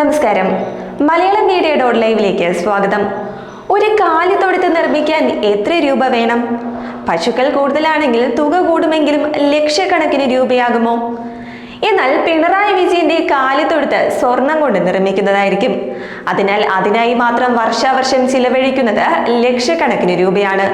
നമസ്കാരം. Malayalam media dot ലൈവിലേക്ക് സ്വാഗതം. ഒരു കാലിത്തൊടുത്ത് നിർമ്മിക്കാൻ എത്ര രൂപ വേണം? പശുക്കൾ കൂടുതലാണെങ്കിൽ തുക കൂടുമെങ്കിലും ലക്ഷക്കണക്കിന് രൂപയാകുമോ? എന്നാൽ പിണറായി വിജയന്റെ കാലിത്തൊടുത്ത് സ്വർണം കൊണ്ട് നിർമ്മിക്കുന്നതായിരിക്കും. അതിനാൽ അതിനായി മാത്രം വർഷാവർഷം ചിലവഴിക്കുന്നത് ലക്ഷക്കണക്കിന് രൂപയാണ്.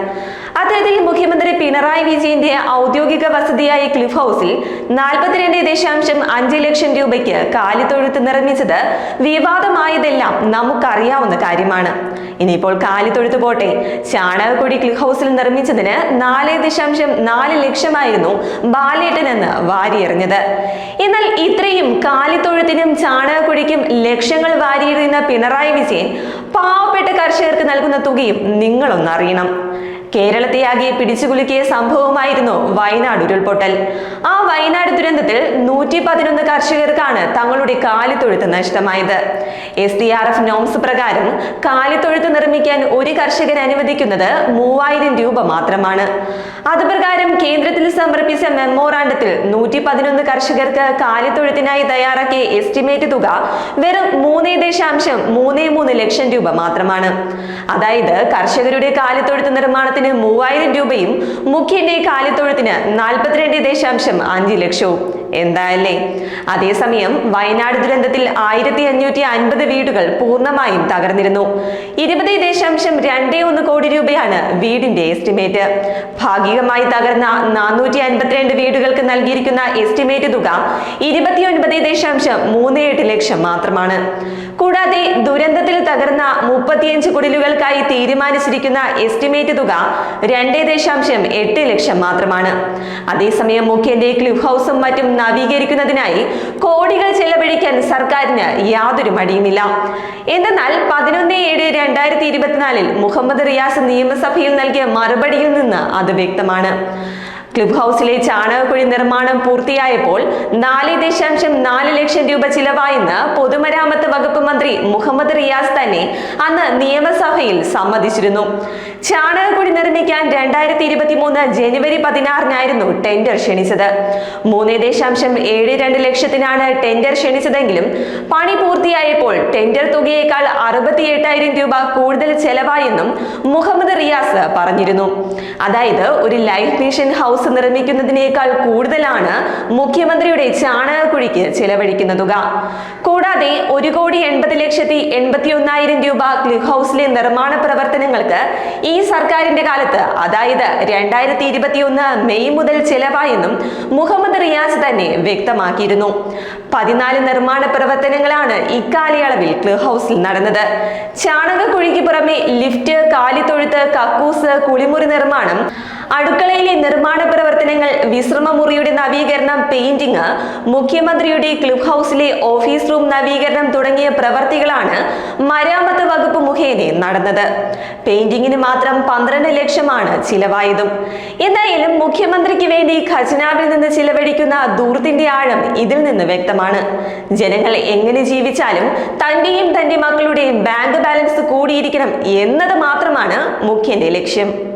അത്തരത്തിൽ മുഖ്യമന്ത്രി പിണറായി വിജയന്റെ ഔദ്യോഗിക വസതിയായ ക്ലിഫ് ഹൗസിൽ നാൽപ്പത്തിരണ്ട് ദശാംശം അഞ്ച് ലക്ഷം രൂപയ്ക്ക് കാലിത്തൊഴുത്ത് നിർമ്മിച്ചത് വിവാദമായതെല്ലാം നമുക്കറിയാവുന്ന കാര്യമാണ്. ഇനിയിപ്പോൾ കാലിത്തൊഴുത്ത് പോട്ടെ. ചാണകക്കുടി ക്ലിഫ് ഹൗസിൽ നിർമ്മിച്ചതിന് നാല് ദശാംശം നാല് ലക്ഷമായിരുന്നു ബാലേട്ടൻ എന്ന് വാരിയെറിഞ്ഞത്. എന്നാൽ ഇത്രയും കാലിത്തൊഴുത്തിനും ചാണകക്കുടിക്കും ലക്ഷങ്ങൾ വാരിയെറിയുന്ന പിണറായി വിജയൻ പാവപ്പെട്ട കർഷകർക്ക് നൽകുന്ന തുകയും നിങ്ങളൊന്നറിയണം. കേരളത്തെയാകെ പിടിച്ചുകുലുക്കിയ സംഭവമായിരുന്നു വയനാട് ഉരുൾപൊട്ടൽ. ആ വയനാട് ദുരന്തത്തിൽ നൂറ്റി പതിനൊന്ന് കർഷകർക്കാണ് തങ്ങളുടെ കാലിത്തൊഴുത്ത് നഷ്ടമായത്. S D R F norms പ്രകാരം കാലിത്തൊഴുത്ത് നിർമ്മിക്കാൻ ഒരു കർഷകൻ അനുവദിക്കുന്നത് മൂവായിരം രൂപ മാത്രമാണ്. അതുപ്രകാരം കേന്ദ്രത്തിൽ സമർപ്പിച്ച മെമ്മോറാണ്ടത്തിൽ നൂറ്റി പതിനൊന്ന് കർഷകർക്ക് കാലിത്തൊഴുത്തിനായി തയ്യാറാക്കിയ എസ്റ്റിമേറ്റ് തുക വെറും മൂന്ന് ദശാംശം മൂന്ന് മൂന്ന് ലക്ഷം രൂപ മാത്രമാണ്. അതായത് കർഷകരുടെ കാലിത്തൊഴുത്ത് നിർമ്മാണത്തിന് മൂവായിരം രൂപയും മുഖ്യന്റെ കാലിത്തൊഴുത്തിന് നാൽപ്പത്തിരണ്ട് ദശാംശം അഞ്ച് ലക്ഷവും. എന്തായല്ലേ? അതേസമയം വയനാട് ദുരന്തത്തിൽ ആയിരത്തി അഞ്ഞൂറ്റി അൻപത് വീടുകൾ പൂർണമായും തകർന്നിരുന്നു. ഇരുപത് ദശാംശം രണ്ടേ ഒന്ന് കോടി രൂപയാണ് വീടിന്റെ എസ്റ്റിമേറ്റ്. ഭാഗികമായി തകർന്ന നാനൂറ്റി അൻപത്തിരണ്ട് വീടുകൾക്ക് നൽകിയിരിക്കുന്ന എസ്റ്റിമേറ്റ് തുക ഇരുപത്തിയൊൻപത് ദശാംശം മൂന്ന് എട്ട് ലക്ഷം മാത്രമാണ്. കൂടാതെ ദുരന്തത്തിൽ തകർന്ന മുപ്പത്തിയഞ്ച് കുടിലുകൾക്കായി തീരുമാനിച്ചിരിക്കുന്ന എസ്റ്റിമേറ്റ് തുക രണ്ട് ദശാംശം എട്ട് ലക്ഷം മാത്രമാണ്. അതേസമയം മുഖ്യന്റെ ക്ലിഫ് ഹൗസും മറ്റും നവീകരിക്കുന്നതിനായി കോടികൾ ചെലവഴിക്കാൻ സർക്കാരിന് യാതൊരു മടിയുമില്ല. എന്തെന്നാൽ പതിനൊന്ന് ഏഴ് രണ്ടായിരത്തി ഇരുപത്തിനാലിൽ മുഹമ്മദ് റിയാസ് നിയമസഭയിൽ നൽകിയ മറുപടിയിൽ നിന്ന് അത് വ്യക്തമാണ്. ക്ലിബ് ഹൗസിലെ ചാണകക്കുഴി നിർമ്മാണം പൂർത്തിയായപ്പോൾ നാല് ദശാംശം നാല് ലക്ഷം രൂപ ചിലവായെന്ന് പൊതുമരാമത്ത് വകുപ്പ് മന്ത്രി മുഹമ്മദ് റിയാസ് തന്നെ അന്ന് നിയമസഭയിൽ സമ്മതിച്ചിരുന്നു. ചാണകക്കുഴി നിർമ്മിക്കാൻ രണ്ടായിരത്തി ഇരുപത്തി മൂന്ന് ജനുവരി പതിനാറിനായിരുന്നു ടെൻഡർ ക്ഷണിച്ചത്. മൂന്ന് ദശാംശം ഏഴ് രണ്ട് ലക്ഷത്തിനാണ് ടെൻഡർ ക്ഷണിച്ചതെങ്കിലും പണി പൂർത്തിയായപ്പോൾ ടെൻഡർ തുകയേക്കാൾ അറുപത്തി എട്ടായിരം രൂപ കൂടുതൽ ചെലവായെന്നും മുഹമ്മദ് റിയാസ് പറഞ്ഞിരുന്നു. അതായത് ഒരു ലൈഫ് മിഷൻ ഹൗസ് നിർമ്മിക്കുന്നതിനേക്കാൾ കൂടുതലാണ് മുഖ്യമന്ത്രിയുടെ ചാണകക്കുഴിക്ക് ചെലവഴിക്കുന്ന തുക. കൂടാതെ ഒരു കോടി എൺപത് ലക്ഷത്തി എൺപത്തി ഒന്നായിരം രൂപ ക്ലിഫ് ഹൗസിലെ നിർമ്മാണ പ്രവർത്തനങ്ങൾക്ക് ഈ സർക്കാരിന്റെ കാലത്ത് അതായത് രണ്ടായിരത്തി ഇരുപത്തി ഒന്ന് മെയ് മുതൽ ചെലവായെന്നും മുഹമ്മദ് റിയാസ് തന്നെ വ്യക്തമാക്കിയിരുന്നു. പതിനാല് നിർമ്മാണ പ്രവർത്തനങ്ങളാണ് ഇക്കാലയളവിൽ ക്ലിഫ് ഹൗസിൽ നടന്നത്. ചാണകക്കുഴിക്ക് പുറമെ ലിഫ്റ്റ് കാലിത്തൊഴുത്ത് കക്കൂസ് കുളിമുറി നിർമ്മാണം അടുക്കളയിലെ നിർമ്മാണ പ്രവർത്തനങ്ങൾ വിശ്രമമുറിയുടെ നവീകരണം പെയിന്റിംഗ് മുഖ്യമന്ത്രിയുടെ ക്ലബ് ഹൗസിലെ ഓഫീസ് റൂം നവീകരണം തുടങ്ങിയ പ്രവർത്തികളാണ് മരാമത്ത് വകുപ്പ് മുഖേന നടന്നത്. പെയിന്റിംഗിന് മാത്രം പന്ത്രണ്ട് ലക്ഷമാണ് ചിലവായതും. എന്തായാലും മുഖ്യമന്ത്രിക്ക് വേണ്ടി ഖജനാവിൽ നിന്ന് ചിലവഴിക്കുന്ന ദൂർത്തിന്റെ ആഴം ഇതിൽ നിന്ന് വ്യക്തമാണ്. ജനങ്ങൾ എങ്ങനെ ജീവിച്ചാലും തന്റെയും തന്റെ മക്കളുടെയും ബാങ്ക് ബാലൻസ് കൂടിയിരിക്കണം എന്നത് മാത്രമാണ് മുഖ്യന്റെ ലക്ഷ്യം.